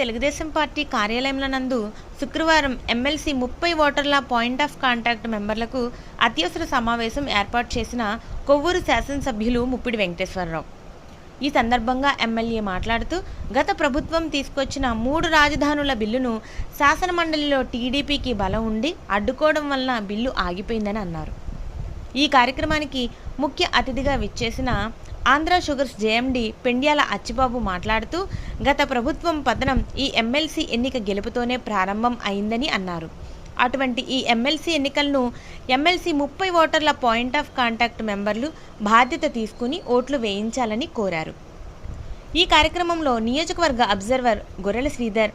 Telugu Desam party కార్యాలయంలో నందు శుక్రవారం ఎమ్మెల్సీ ముప్పై ఓటర్ల పాయింట్ ఆఫ్ కాంటాక్ట్ మెంబర్లకు అత్యవసర సమావేశం ఏర్పాటు చేసిన కొవ్వూరు శాసనసభ్యులు ముప్పిడి వెంకటేశ్వరరావు. ఈ సందర్భంగా ఎమ్మెల్యే మాట్లాడుతూ గత ప్రభుత్వం తీసుకొచ్చిన మూడు రాజధానుల బిల్లును శాసనమండలిలో టీడీపీకి బలం ఉండి అడ్డుకోవడం వలన బిల్లు ఆగిపోయిందని అన్నారు. ఈ కార్యక్రమానికి ముఖ్య అతిథిగా విచ్చేసిన ఆంధ్ర షుగర్స్ జేఎండి పెండ్యాల అచ్చిబాబు మాట్లాడుతూ గత ప్రభుత్వం పతనం ఈ ఎమ్మెల్సీ ఎన్నిక గెలుపుతోనే ప్రారంభం అయిందని అన్నారు. అటువంటి ఈ ఎమ్మెల్సీ ఎన్నికలను ఎమ్మెల్సీ ముప్పై ఓటర్ల పాయింట్ ఆఫ్ కాంటాక్ట్ మెంబర్లు బాధ్యత తీసుకుని ఓట్లు వేయించాలని కోరారు. ఈ కార్యక్రమంలో నియోజకవర్గ observer Gorrela Sridhar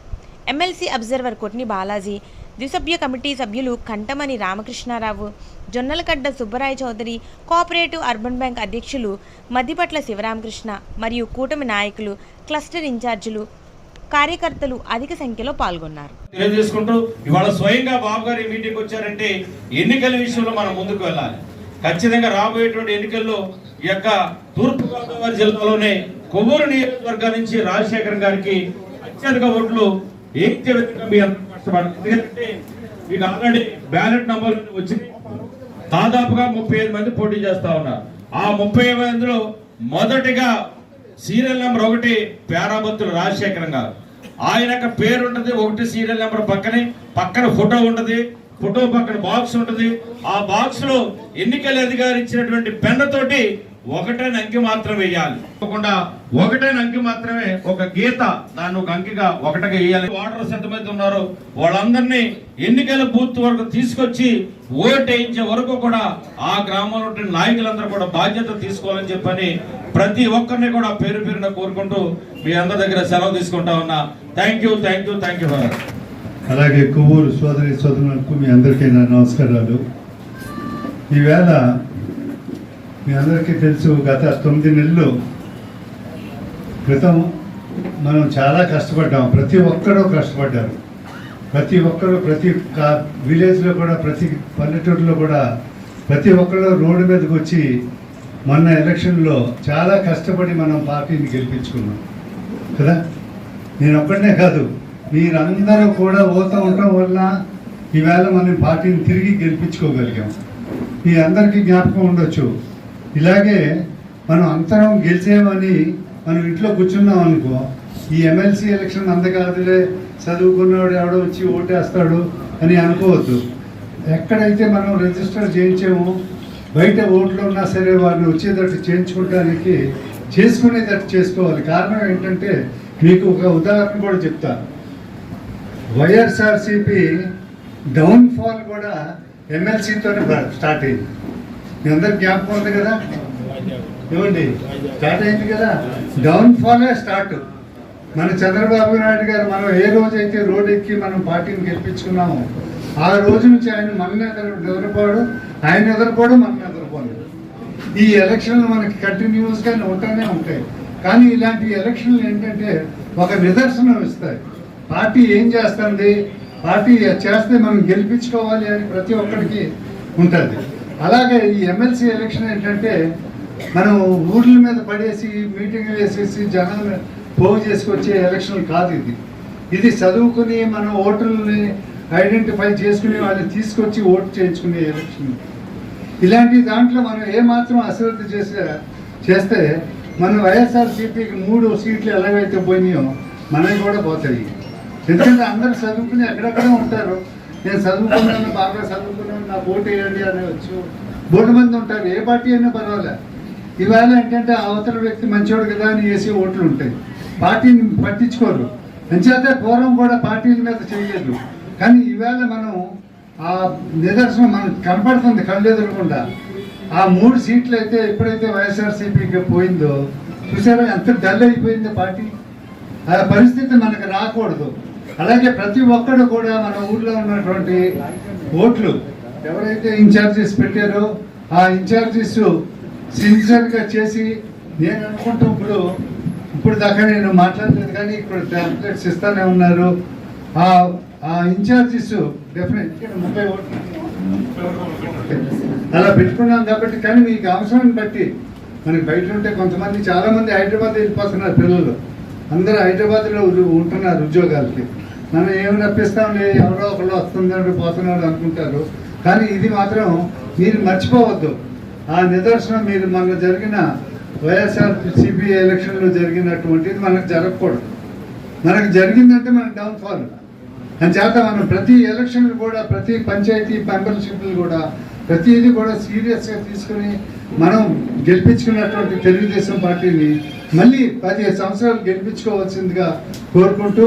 MLC observer Kotni Balaji ద్విసభ్య committee సభ్యులు Kantamani Ramakrishnarao Jonnalagadda Subbaraya Chowdary cooperative urban bank అధ్యక్షులు మద్దిపట్ల శివరామకృష్ణ మరియు కూటమి నాయకులు క్లస్టర్ ఇన్ఛార్జీలు కార్యకర్తలు అధిక సంఖ్యలో పాల్గొన్నారు. తెలియజేసుకుంటూ ఇవాళ స్వయంగా బాబు గారు ఈ మీటింగ్ వచ్చారంటే ఎన్నికల విషయంలో మనం ముందుకు వెళ్ళాలి. ఖచ్చితంగా రాబోయేటువంటి ఎన్నికల్లో ఈ యొక్క తూర్పుగోదావరి జిల్లాలోనే కొవ్వూరు నియోజకవర్గం నుంచి రాజశేఖర్ గారికి అత్యధిక ఓట్లు ఏకే విధంగా మీ అందరూ ఎందుకంటే మీకు ఆల్రెడీ బ్యాలెట్ నంబర్ వచ్చి దాదాపుగా ముప్పై ఐదు మంది పోటీ చేస్తా ఉన్నారు. ఆ ముప్పై మందిలో మొదటిగా సీరియల్ నెంబర్ ఒకటి పేరాబత్తులు రాజశేఖరం గారు. ఆయన యొక్క పేరు ఉంటుంది ఒకటి సీరియల్ నెంబర్ పక్కనే పక్కన ఫోటో ఉంటుంది. ఫోటో పక్కన బాక్స్ ఉంటుంది. ఆ బాక్స్లో ఎన్నికల అధికారి ఇచ్చినటువంటి పెన్నతోటి ఒకటే అంకి మాత్రం వేయాలి. తప్పకుండా ఒకటే అంకి మాత్రమే ఒక గీత దాన్ని ఒక అంకిగా ఒకటగా వేయాలి. ఓటర్స్ ఎంతమంది ఉన్నారో వాళ్ళందరినీ ఎన్నికల బూత్ వరకు తీసుకొచ్చి ఓటేయించే వరకు కూడా ఆ గ్రామంలో ఉండే నాయకులందరూ కూడా బాధ్యత తీసుకోవాలని చెప్పని ప్రతి ఒక్కరిని కూడా పేరు పేరున కోరుకుంటూ మీ అందరి దగ్గర సెలవు తీసుకుంటా ఉన్నా. Thank you thank you thank you అలాగే కొవ్వూరు సోదరి సోదరులకు మీ అందరికీ నా నమస్కారాలు. ఈవేళ మీ అందరికీ తెలుసు గత తొమ్మిది నెలలు క్రితం మనం చాలా కష్టపడ్డాం. ప్రతి ఒక్కరూ కష్టపడ్డారు. ప్రతి ఒక్కరు ప్రతి కా విలేజ్లో కూడా ప్రతి పల్లెటూరులో కూడా ప్రతి ఒక్కరు రోడ్డు మీదకి వచ్చి మొన్న ఎలక్షన్లో చాలా కష్టపడి మనం పార్టీని గెలిపించుకున్నాం. కదా? నేను ఒక్కడనే కాదు మీరందరూ కూడా పోతూ ఉండటం వల్ల ఈవేళ మనం పార్టీని తిరిగి గెలిపించుకోగలిగాం. మీ అందరికీ జ్ఞాపకం ఉండొచ్చు. ఇలాగే మనం అంతరం గెలిచేమని మనం ఇంట్లో కూర్చున్నాం అనుకో ఈ ఎమ్మెల్సీ ఎలక్షన్ అందకాదులే చదువుకున్నవాడు ఎవడో వచ్చి ఓటేస్తాడు అని అనుకోవద్దు. ఎక్కడైతే మనం రిజిస్టర్ చేయించామో బయట ఓట్లు ఉన్నా సరే వారిని వచ్చేటట్టు చేయించుకోవడానికి చేసుకునేటట్టు చేసుకోవాలి. కారణం ఏంటంటే మీకు ఒక ఉదాహరణ కూడా చెప్తాను. వైఎస్ఆర్సిపి డౌన్ఫాల్ కూడా ఎమ్మెల్సీతోనే స్టార్ట్ అయింది. మీ అందరికి జ్ఞాపకం ఉంది కదా? ఏమండి? స్టార్ట్ అయింది కదా? డౌన్ఫాలే స్టార్ట్. మన చంద్రబాబు నాయుడు గారు మనం ఏ రోజైతే రోడ్ ఎక్కి మనం పార్టీని గెలిపించుకున్నామో ఆ రోజు నుంచి ఆయన మన ఎదురు ఆయన ఎదురుకోడు మన ఎదురుపోవడం ఈ ఎలక్షన్లు మనకి కంటిన్యూస్గా ఉంటానే ఉంటాయి. కానీ ఇలాంటి ఎలక్షన్లు ఏంటంటే ఒక నిదర్శనం ఇస్తాయి. పార్టీ ఏం చేస్తుంది? పార్టీ చేస్తే మనం గెలిపించుకోవాలి అని ప్రతి ఒక్కరికి ఉంటుంది. అలాగే ఈ ఎమ్మెల్సీ ఎలక్షన్ ఏంటంటే మనం ఊర్ల మీద పడేసి మీటింగ్ వేసేసి జనాలు పోగు చేసుకొచ్చే ఎలక్షన్ కాదు ఇది. ఇది చదువుకుని మన ఓటర్లని ఐడెంటిఫై చేసుకుని వాళ్ళని తీసుకొచ్చి ఓటు చేయించుకునే ఎలక్షన్. ఇలాంటి దాంట్లో మనం ఏమాత్రం అశ్రద్ధ చేసే చేస్తే మన వైఎస్ఆర్సీపీకి మూడు సీట్లు ఎలాగైతే పోయినాయో మనవి కూడా పోతాయి. ఎందుకంటే అందరూ చదువుకుని ఎక్కడెక్కడ ఉంటారు? నేను చదువుకున్నాను బాగా చదువుకున్నాను నా ఓటు వేయండి అని వచ్చు. బోర్డు మంది ఉంటారు ఏ పార్టీ అయినా పర్వాలే. ఇవాళ ఏంటంటే అవతల వ్యక్తి మంచివాడు కదా అని వేసి ఓట్లు ఉంటాయి. పార్టీని పట్టించుకోరు. అంచేతే పూర్వం కూడా పార్టీల మీద చేయలేదు. కానీ ఈవేళ మనం ఆ నిదర్శనం మనకు కనపడుతుంది కళ్ళు ఎదురకుండా. ఆ మూడు సీట్లు అయితే ఎప్పుడైతే వైఎస్ఆర్సీపీకి పోయిందో చూసారా ఎంత డల్ అయిపోయిందో పార్టీ? ఆ పరిస్థితి మనకు రాకూడదు. అలాగే ప్రతి ఒక్కరు కూడా మన ఊర్లో ఉన్నటువంటి ఓట్లు ఎవరైతే ఇన్ఛార్జెస్ పెట్టారో ఆ ఇన్ఛార్జెస్ సిన్సియర్గా చేసి నేను అనుకుంటూ ఇప్పుడు ఇప్పుడు దాకా నేను మాట్లాడలేదు కానీ ఇప్పుడు ట్యాబ్లెట్స్ ఇస్తానే ఉన్నారు. ఆ ఆ ఇన్ఛార్జెస్ డెఫినెట్ ముప్పై ఓట్లు. అలా పెట్టుకున్నాం కాబట్టి కానీ మీకు అవసరాన్ని బట్టి మనకి బయట ఉంటే కొంతమంది చాలామంది హైదరాబాద్ వెళ్ళిపోతున్నారు పిల్లలు. అందరూ హైదరాబాద్లో ఉంటున్నారు ఉద్యోగాలకి. మనం ఏమి రప్పిస్తాంలే ఎవరో ఒకళ్ళు వస్తున్నాడు పోతున్నాడు అనుకుంటారు. కానీ ఇది మాత్రం మీరు మర్చిపోవద్దు. ఆ నిదర్శనం మీరు మన జరిగిన వైఎస్ఆర్ సిపి ఎలక్షన్లో జరిగినటువంటిది మనకు జరగకూడదు. మనకు జరిగిందంటే మనకు డౌన్ఫాల్ చేత మనం ప్రతి ఎలక్షన్లు కూడా ప్రతి పంచాయతీ మెంబర్షిప్లు కూడా ప్రతిదీ కూడా సీరియస్గా తీసుకుని మనం గెలిపించుకున్నటువంటి తెలుగుదేశం పార్టీని మళ్ళీ పదిహేను సంవత్సరాలు గెలిపించుకోవాల్సిందిగా కోరుకుంటూ